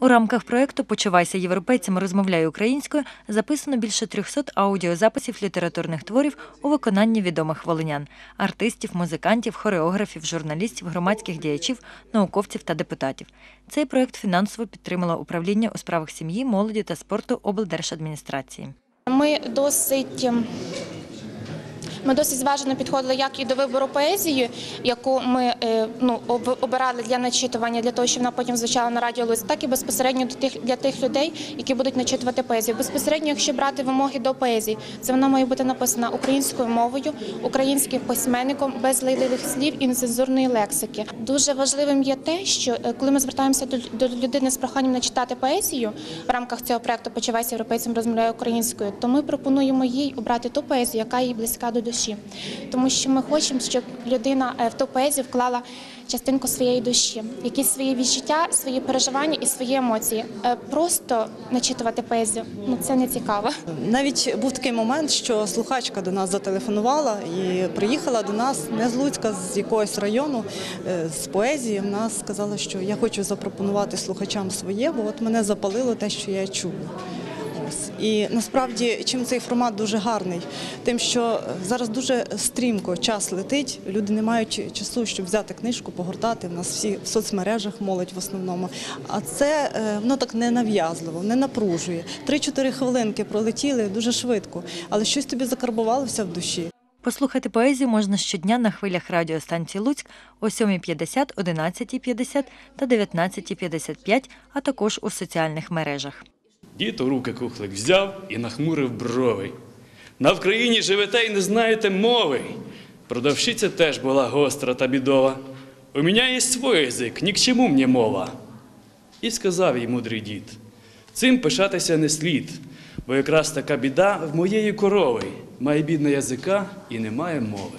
У рамках проєкту Почувайся європейцем, розмовляй українською записано більше 300 аудіозаписів літературних творів у виконанні відомих волинян артистів, музикантів, хореографів, журналістів, громадських діячів, науковців та депутатів. Цей проєкт фінансово підтримало управління у справах сім'ї, молоді та спорту облдержадміністрації. Ми досить. Ми досить зважено підходили як і до вибору поезії, яку ми е, ну, обирали для начитування, для того, щоб вона потім звучала на радіо Луць, так і безпосередньо до тих для тих людей, які будуть начитувати поезію. Безпосередньо, якщо брати вимоги до поезії, це вона має бути написана українською мовою, українським письменником без лайливих слів і нецензурної лексики. Дуже важливим є те, що е, коли ми звертаємося до, людини з проханням начитати поезію в рамках цього проекту Почувайся європейцем розмовляє українською, то ми пропонуємо їй обрати ту поезію, яка їй близька до душі, тому що ми хочемо, щоб людина е, в ту поезію вклала частинку своєї душі, якісь свої відчуття, свої переживання і свої емоції. Е, Просто начитувати поезію ну це не цікаво. Навіть був такий момент, що слухачка до нас зателефонувала і приїхала до нас не з Луцька, з якогось району е, з поезії. Вона сказала, що я хочу запропонувати слухачам своє, бо от мене запалило те, що я чула. І насправді чим цей формат дуже гарний, тим, що зараз дуже стрімко час летить, люди не мають часу, щоб взяти книжку, погортати. В нас всі в соцмережах молодь в основному. А це е, воно так не нав'язливо, не напружує. Три-чотири хвилинки пролетіли дуже швидко, але щось тобі закарбувалося в душі. Послухати поезію можна щодня на хвилях радіостанції Луцьк о 7.50, 11.50 та 19.55, а також у соціальних мережах. Дід у руки кухлик взяв і нахмурив брови. На Вкраїні живете і не знаєте мови. Продавщиця теж була гостра та бідова. У мене є свій язик, ні к чому мені мова. І сказав їй мудрий дід: цим пишатися не слід, бо якраз така біда в моєї корови. Має бідна язика і немає мови.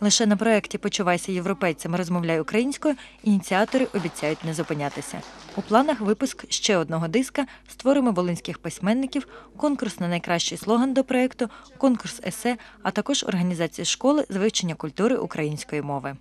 Лише на проєкті Почувайся європейцем, розмовляй українською. Ініціатори обіцяють не зупинятися. У планах випуск ще одного диска з творами волинських письменників, конкурс на найкращий слоган до проєкту, конкурс есе, а також організація школи з вивчення культури української мови.